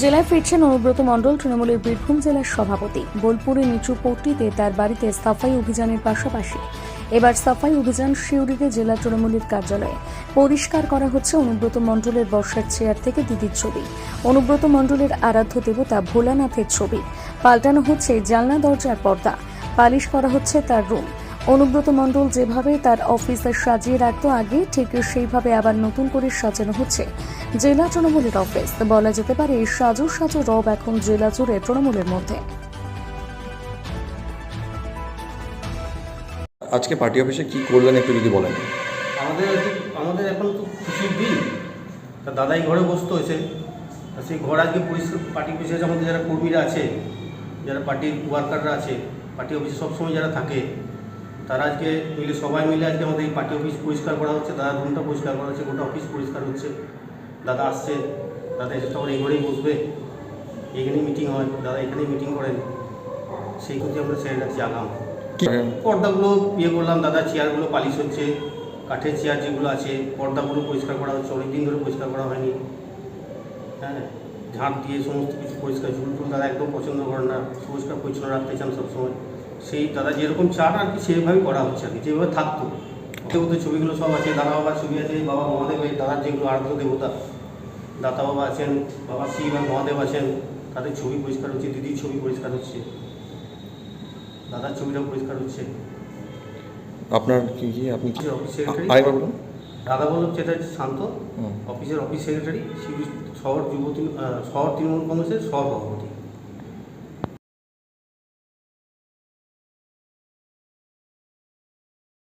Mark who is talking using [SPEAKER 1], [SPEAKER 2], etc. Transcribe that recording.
[SPEAKER 1] জেলায় ফিরছেন অনুব্রত মণ্ডল, তৃণমূলের বীরভূম জেলার সভাপতি। বোলপুরে নিচু পট্টিতে তার বাড়িতে সাফাই অভিযানের পাশাপাশি। এবার সাফাই অভিযান শিউরিতে জেলা তৃণমূলের কার্যালয়ে। পরিষ্কার করা হচ্ছে অনুব্রত মণ্ডলের বর্ষার চেয়ার থেকে দিদির ছবি। অনুব্রত মণ্ডলের আরাধ্য দেবতা ভোলানাথের ছবি। পাল্টানো হচ্ছে জানলা দরজার পর্দা। পালিশ করা হচ্ছে তার রুম। অনুব্রত মণ্ডল যেভাবে তার অফিসে সাজিয়ে রাখতো আগে ঠিক সেইভাবে আবার নতুন করে সাজানো হচ্ছে। জেলা তৃণমূলের অফিস বলা যেতে পারে সাজু সাজু রব এখন জেলা জুড়ে তৃণমূলের মধ্যে।
[SPEAKER 2] আজকে পার্টি অফিসে কি করলেন একটু যদি বলেন।
[SPEAKER 3] আমাদের আজকে- আমাদের এখন তো খুশির দিন। তা দাদাই ঘরে বসতে হয়েছে তা সেই ঘর আজকে পরিষ্কার পার্টি অফিসে আমাদের যারা কর্মীরা আছে যারা পার্টির ওয়ার্কাররা আছে পার্টি অফিসে সবসময় যারা থাকে তারা আজকে মিলে সবাই মিলে আজকে আমাদের এই পার্টি অফিস পরিষ্কার করা হচ্ছে দাদার রুমটা পরিষ্কার করা হচ্ছে গোটা অফিস পরিষ্কার হচ্ছে। দাদা আসছে দাদা এসে তো আবার এই ঘরেই বসবে। এখানেই মিটিং হয় দাদা এখানেই মিটিং করেন। সেই ক্ষেত্রে আমরা সেরে রাখছি আগাম। পর্দাগুলো ইয়ে করলাম দাদা চেয়ারগুলো পালিশ হচ্ছে কাঠের চেয়ার যেগুলো আছে পর্দাগুলো পরিষ্কার করা হচ্ছে অনেক দিন ধরে পরিষ্কার করা হয়নি। হ্যাঁ ঝাঁট দিয়ে সমস্ত কিছু পরিষ্কার ঝুল টুল দাদা একদম পছন্দ করেন না পরিষ্কার পরিচ্ছন্ন রাখতে চান সবসময়। সেই দাদা যেরকম চান আর কি সেইভাবেই করা হচ্ছে আর কি যেভাবে থাকতো। দেবতার ছবিগুলো সব আছে দাদা বাবার ছবি আছে বাবা মহাদেবের দাদার যেগুলো আরাধ্য দেবতা দাতা বাবা আছেন বাবা শিব আর মহাদেব আছেন তাদের ছবি পরিষ্কার হচ্ছে দিদির ছবি পরিষ্কার হচ্ছে দাদার ছবিটাও পরিষ্কার হচ্ছে।
[SPEAKER 2] আপনার কি কি আপনি কি?
[SPEAKER 3] অফিস সেক্রেটারি দাদা বল্লভ চ্যাটার্জি শান্ত। অফিসের অফিস সেক্রেটারি শিবির শহর যুব শহর তৃণমূল কংগ্রেসের সহসভাপতি।